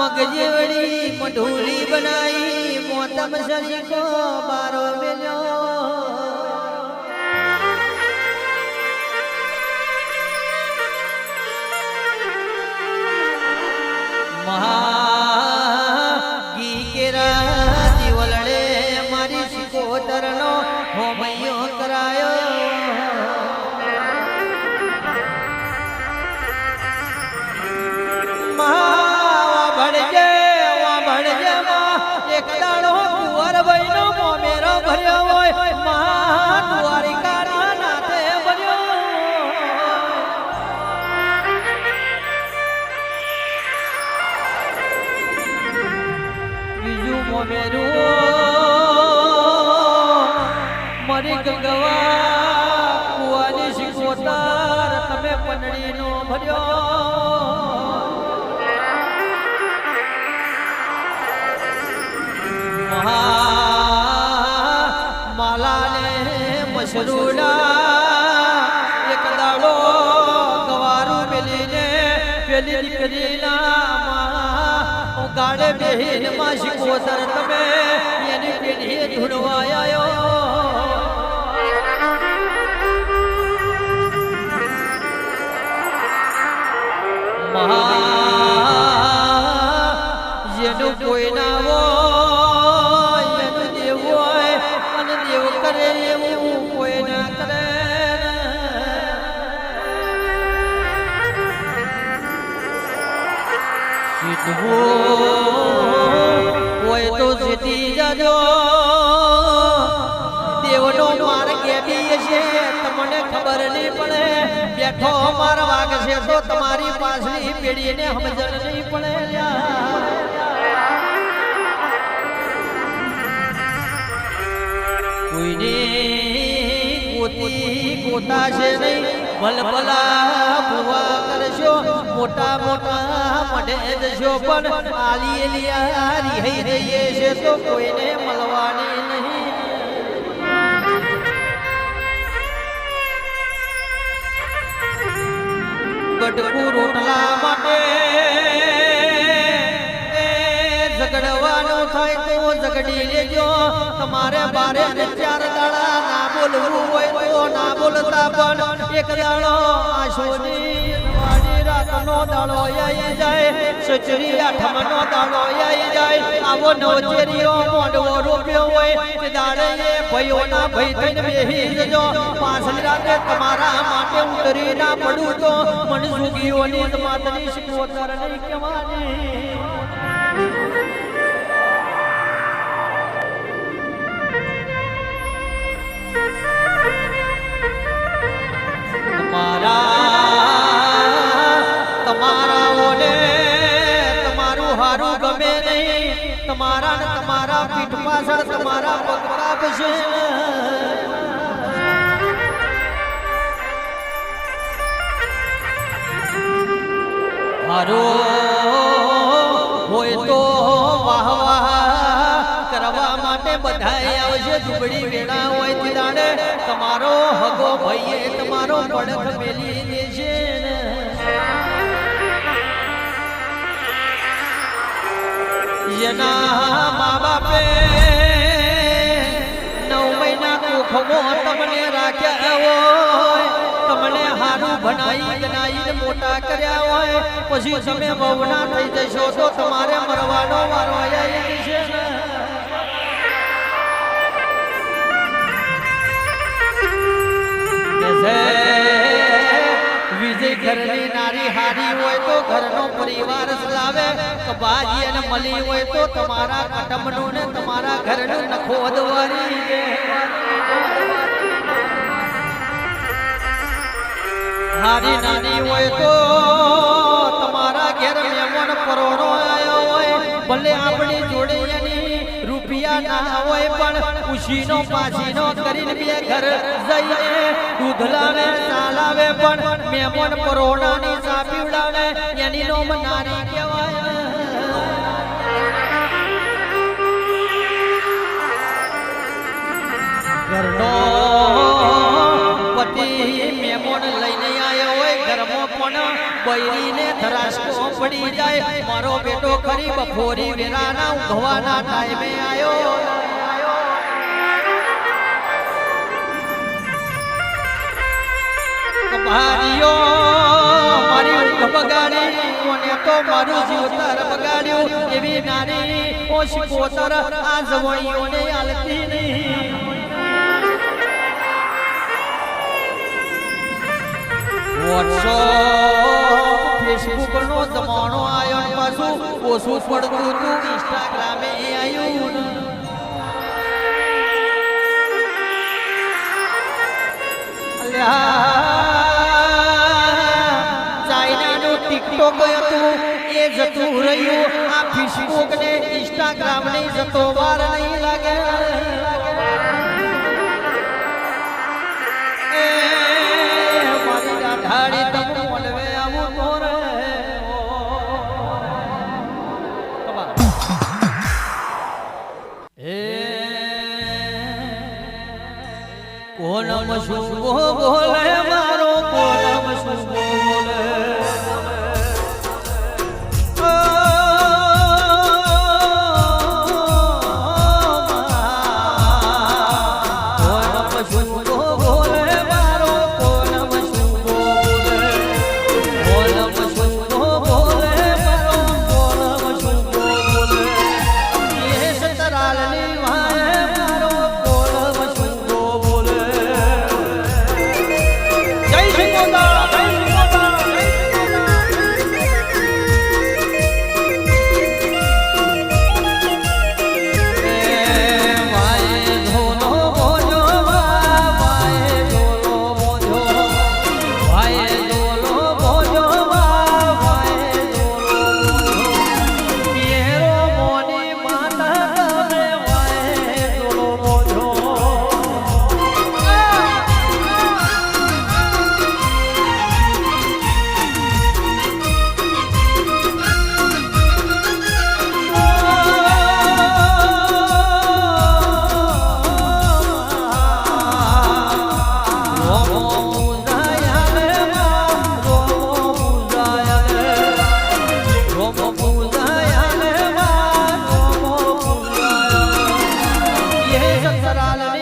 મગજવડી મઢોલી બનાવી મોતમ શરીકો બારો મેલ્યો. મહા મોમેરું મરી ગંગવા કુવાની શિકોતર તમે પંડળીનો ભર્યો. મહા માલાને મશરૂડા ગાડે બેહીનમાં શિકોતર તમે જજો દેવનો માર્ગ એવી છે, તમને ખબર નહીં પડે. બેઠો માર વાગ છે તો તમારી પાછલી પેઢીને સમજણ નહીં પડે. કોઈની કોતી કોતા છે નહીં. ભલભલા ભુવા કરશો મોટા મોટા મઢે જશો પણ આલી લિયા રિહઈ રહીએ છે તો કોઈને મળવાની નહીં. ગટકુ રોટલા માટે ઝઘડવાનું થાય તો ઝઘડી લેજો. તમારે બારે ચાર દાડા ના બોલવું હોય તો ના બોલતા પણ એક દાડો આશોની રાતનો દાડો આઈ જાય સચરી આઠમનો દાડો આઈ જાય. આવો નવચેરીઓ મોડવો રોપ્યો હોય તે દાડે ભયોના ભય થઈને બેહી જજો. પાછલી રાતે તમારા માટે ઉતરી ના પડું તો મન સુગીઓની માતની શીખવતર નહીં કહેવાની. તમારા ને તમારા પીઠ પાછળ તમારા પગ કાપશે. મારો હોય તો વાહ વાહ કરવા માટે બધાએ આવશે ઝૂંપડી વેળા હોય તે દાડે તમારો હગો ભાઈએ, તમારો પડખ મેલી દેશે ને. જેના મા બાપે. નવ મહિના કુખમો તમને રાખ્યા હોય તમને હારું ભણાઈ ગણાઈ મોટા કર્યા હોય. પછી તમે બહુના થઈ જશો તો તમારે મરવાનો વારો આવી છે ને. ઘરનો પરિવાર ચલાવે કબાજી અને મળી હોય તો તમારા કટમનું ને તમારા ઘરનું નખો અદવારી. હારી નાની હોય તો તમારા ઘેર મહેમાન પરોરો આવ્યો હોય, ભલે આપણી જોડે એની રૂપિયા ના હોય, પણ ખુશીનો પાછીનો કરીને બે ઘર જઈએ દૂધ લાવે ચા લાવે પણ મહેમાન પરોણાની એની નો મનારી કહેવાય. ઘરનો પતિ મેમોન લઈને આવ્યો હોય, ઘરમાં પણ બૈરીને ધરાશકો પડી જાય. મારો બેટો ખરી બફોરી વેરાના ઉઘવાના ટાઈમે આવ્યો ઊંઘ બગાડી કોને તો મારું જીવતર બગાડ્યું. એવી નાની ઓશ કોતર આ જવણીઓને આલતી નહીં. ફેસબુક નો જમાનો આવ્યો પાછું. ઓછું પડતું તું ઇન્સ્ટાગ્રામે આવ્યું અલ્યા, ચાઇનાનું ટિકટોક હતું એ જતું રહ્યું. આ ફેસબુક ને ઇન્સ્ટાગ્રામ ને જતો વાર નહીં લાગે. રાધાડી તમ મોલવે આવું તો રે કોણ મશું సంవత్సరాలని